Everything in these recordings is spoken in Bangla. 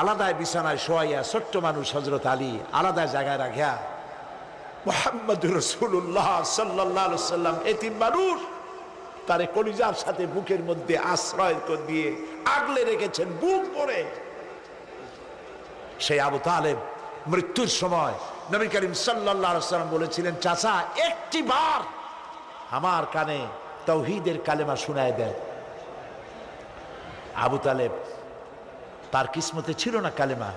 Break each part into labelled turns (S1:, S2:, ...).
S1: আলাদায় বিছানায় শোয়াইয়া ছোট্ট মানুষ হজরত আলী আলাদা জায়গায় রাখিয়া মোহাম্মদ রসুল্লাহ সাল্লাহ সাল্লাম এতিম মানুষ তারে কলিজার সাথে বুকের মধ্যে আশ্রয় দিয়ে আগলে রেখেছেন, বুক পরে সেই আবু তালেব মৃত্যুর সময় নবী করিম সাল্লাহ সাল্লাম বলেছিলেন, চাচা, একটি বার আমার কানে তৌহিদের কালেমা শোনায় দেন। আবু তালেব তার কিসমতে ছিল না কালেমা।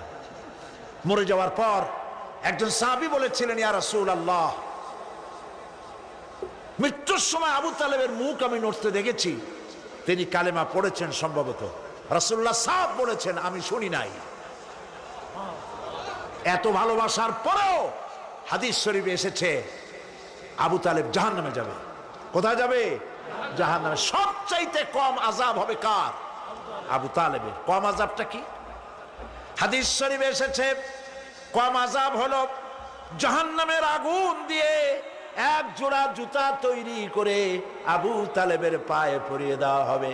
S1: মরে যাওয়ার পর একজন সাহাবি বলেছিলেন, ইয়া আল্লাহ মৃত্যুর সময় আবু তালেবের মুখ আমি নড়তে দেখেছি। তিনি কালেমা পড়েছেন সম্ভবত। রাসূলুল্লাহ সাহ বলেছেন, আমি শুনি নাই। এত ভালোবাসার পরেও হাদিস শরীফে এসেছে, আবু তালেব জাহান নামে যাবে। কোথায় যাবে? জাহান নামে সবচাইতে কম আজাব হবে কার? আবু তালেবের। কম আজাবটা কি? হাদিস শরীফে এসেছে, কম আজাব হলো জাহান নামের আগুন দিয়ে এক জোড়া জুতা তৈরি করে আবু তালেবের পায়ে পরিয়ে দেওয়া হবে।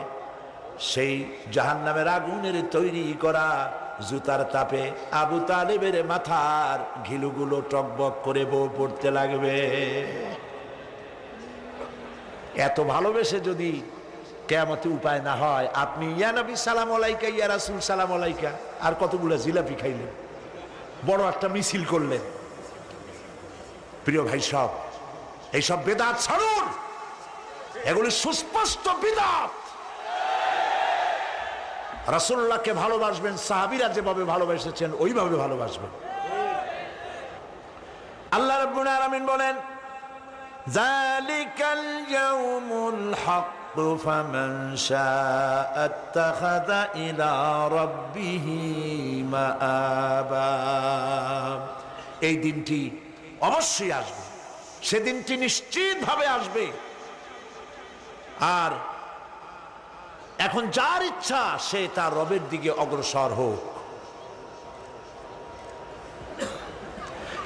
S1: সেই জাহান নামের আগুনের তৈরি করা জুতার তাপে আবু তালেবের মাথার ঘিলুগুলো টকবক করে বউ পড়তে লাগবে। এত ভালোবেসে যদি কেয়ামতে উপায় না হয়। আপনি, ইয়া নবী, সালাম আলাইকা, ইয়া রাসুল, সালাম আলাইকা। আর কতগুলো জিলাপি খাইলেন? বড় একটা মিছিল করলেন। প্রিয় ভাই, সব। এইসব বেদাত ছাড়ুন। এগুলি সুস্পষ্ট বিদাত। রাসুল্লাহকে ভালোবাসবেন, সাহাবিরা যেভাবে ভালোবেসেছেন, ওইভাবে ভালোবাসবেন। আল্লাহ রব্বুল আলামিন বলেন জালিকাল ইয়াউমুল হক। ফামান শাআ আত্তাখাযা ইলা রাব্বিহি মাআবা এই দিনটি অবশ্যই আসবে সেদিনটি নিশ্চিতভাবে আসবে আর এখন যার ইচ্ছা সে তার রবের দিকে অগ্রসর হোক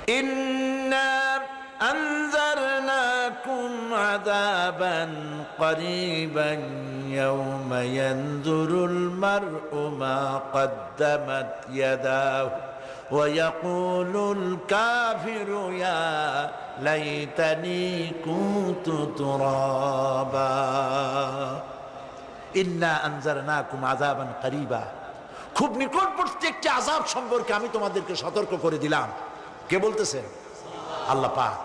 S1: إنا أنذرناكم عذابا قريبا يوم ينظر المرء ما قدمت يداه ويقول الكافر يا ليتني كنت ترابا ইন্না আনজারনাকুম আযাবান কারীবা খুব নিকটবর্তী একটি আযাব সম্পর্কে আমি তোমাদেরকে সতর্ক করে দিলাম কে বলতেছেন আল্লাহ পাক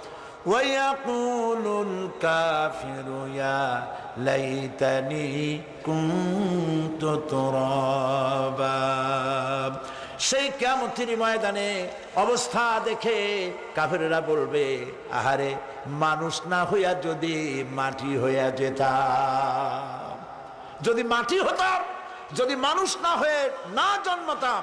S1: ويقول الكافر يا ليتني كنت ترابا সেই কেমতির ময়দানে অবস্থা দেখে কাফেরেরা বলবে আহারে মানুষ না হইয়া যদি মাটি হইয়া যেতাম যদি মাটি হতাম যদি মানুষ না হয়ে না জন্মতাম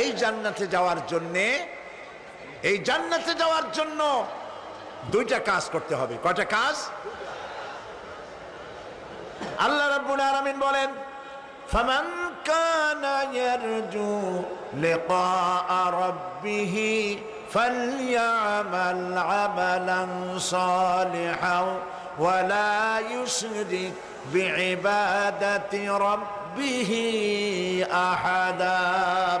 S1: এই জান্নাতে যাওয়ার জন্যে এই জান্নাতে যাওয়ার জন্য দুইটা কাজ করতে হবে কয়টা কাজ আল্লাহ রাব্বুল আলামিন বলেন فمن كان يرجو لقاء ربه فليعمل عملا صالحا ولا يشرك بعبادة ربه أحدا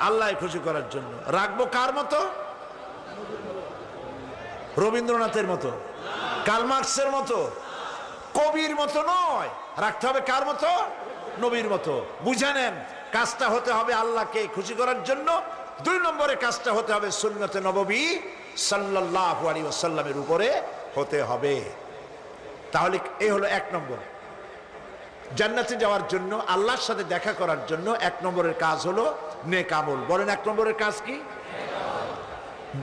S1: আল্লাহ খুশি করার জন্য। রাখব কার মতো? রবীন্দ্রনাথের মতো। কালমার্কসের মতো। কবির মতো নয়। রাখতে হবে কার মতো? নবীর মতো। বুঝে নেন, কাজটা হতে হবে আল্লাহকে খুশি করার জন্য। দুই নম্বরে কাজটা হতে হবে সুন্নতে নববী সাল্লাল্লাহু আলাইহি ওয়াসাল্লামের উপরে হতে হবে। তাহলে এই হলো এক নম্বর। জান্নাতে যাওয়ার জন্য আল্লাহর সাথে দেখা করার জন্য এক নম্বরের কাজ হলো নেক আমল বলেন এক নম্বরের কাজ কি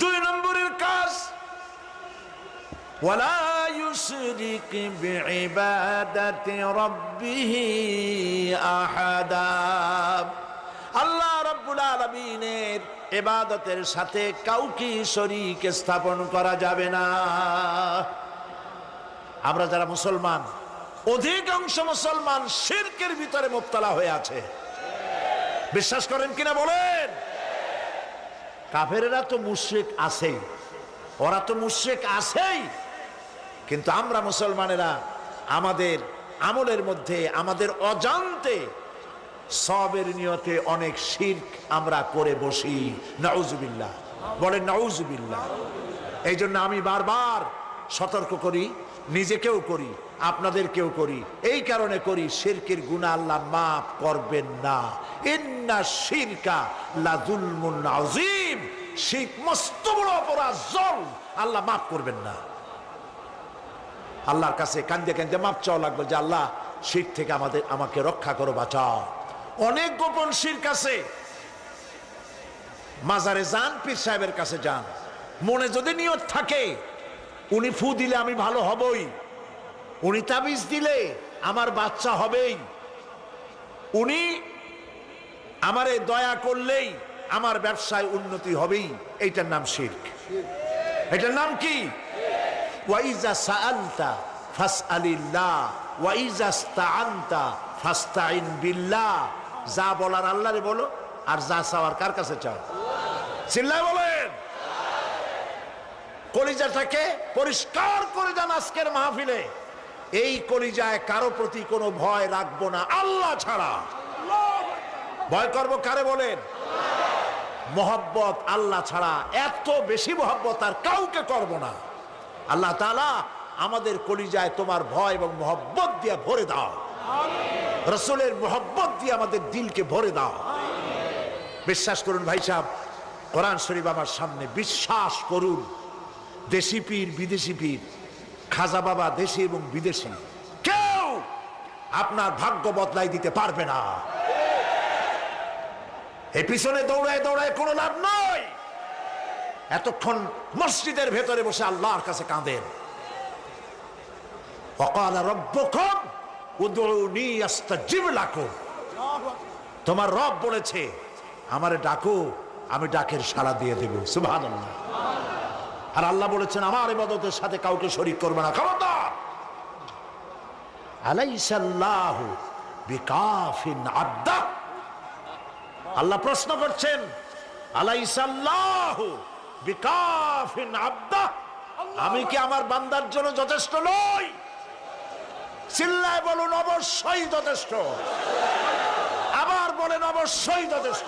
S1: দুই নম্বরের কাজ ولا يشرك بعبادة ربه أحدا আল্লাহ রব্বুল আলমিনের এবাদতের সাথে কাউকে শরীক স্থাপন করা যাবে না আমরা যারা মুসলমান অধিকাংশ মুসলমান শিরকের ভিতরে মোবতলা হয়ে আছে। বিশ্বাস করেন কিনা বলেন? কাফেরেরা তো মুশ্রিক আছেই, ওরা তো মুশ্রিক আছেই। কিন্তু আমরা মুসলমানেরা আমাদের আমলের মধ্যে, আমাদের অজান্তে সবের নিয়তে অনেক শির্ক আমরা করে বসি। নাউজুবিল্লাহ। বলেন, নাউজুবিল্লাহ। এই জন্য আমি বারবার সতর্ক করি নিজেকেও করি, আপনাদেরকেও করি। এই কারণে করি, শিরকের গুণা আল্লাহ মাফ করবেন না। ইন্না শিরকা লাজুলমুন শিরক মস্ত বড় অপরাধ জল আল্লাহ মাফ করবেন না। আল্লাহর কাছে কান্দে কান্দে মাপ চাওয়া লাগবে যে আল্লাহ, শির থেকে আমাদের, আমাকে রক্ষা করো, বাঁচাও। অনেক গোপন শির কাছে মাজারে যান, পীর সাহেবের কাছে যান। মনে যদি নিয়ত থাকে উনি ফু দিলে আমি ভালো হবই। উনি তাবিজ দিলে আমার বাচ্চা হবেই। উনি আমারে দয়া করলেই আমার ব্যবসায় উন্নতি হবেই। এইটার নাম শির্ক। এটার নাম কি? ওয়াইজা বিল্লাহ। যা বলার আল্লাহরে বলো, আর যা চাওয়ার কার কাছে চাও? চিল্লায় বলেন কলিজাটাকে পরিষ্কার করে যান আজকের মাহফিলে। এই কলিজায় কারও প্রতি কোনো ভয় রাখব না, আল্লাহ ছাড়া। ভয় করব কারে বলেন? মোহব্বত আল্লাহ ছাড়া, এত বেশি মোহব্বত আর কাউকে করব না। আল্লাহ তালা আমাদের কলিজায় তোমার ভয় এবং মোহব্বত দিয়ে ভরে দাও। রসুলের মোহব্বত দিয়ে আমাদের দিলকে ভরে দাও। বিশ্বাস করুন ভাই সাহেব, কোরআন শরীফ আমার সামনে বিশ্বাস করুন। দেশি পীর, বিদেশি পীর, খাজা বাবা দেশি এবং বিদেশি। কেউ আপনার ভাগ্য বদলাই দিতে পারবে না। এ পিছনে দৌড়ায় দৌড়ায় কোনো লাভ নয় এতক্ষণ মসজিদের ভেতরে বসে আল্লাহর কাছে কাঁদেন। তোমার রব বলেছে, আমারে ডাকো, আমি ডাকের সাড়া দিয়ে দেব। সুবহানাল্লাহ। আর আল্লাহ বলেছেন, আমার ইবাদতের সাথে কাউকে শরীক করবে না। খবরদার! আলাইসাল্লাহু বিকাফিন আল্লাহ প্রশ্ন করছেন, আলাইসাল্লাহু বিকাফিন আব্দা আমি কি আমার বান্দার জন্য যথেষ্ট নই? চিল্লায় বলুন, অবশ্যই যথেষ্ট। আবার বলেন, অবশ্যই যথেষ্ট।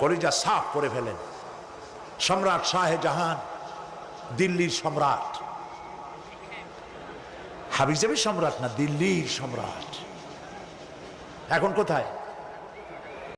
S1: কলিজা সাফ করে ফেলেন। সম্রাট শাহজাহান দিল্লির সম্রাট। হাবিজাবি সম্রাট না দিল্লির সম্রাট? এখন কোথায়?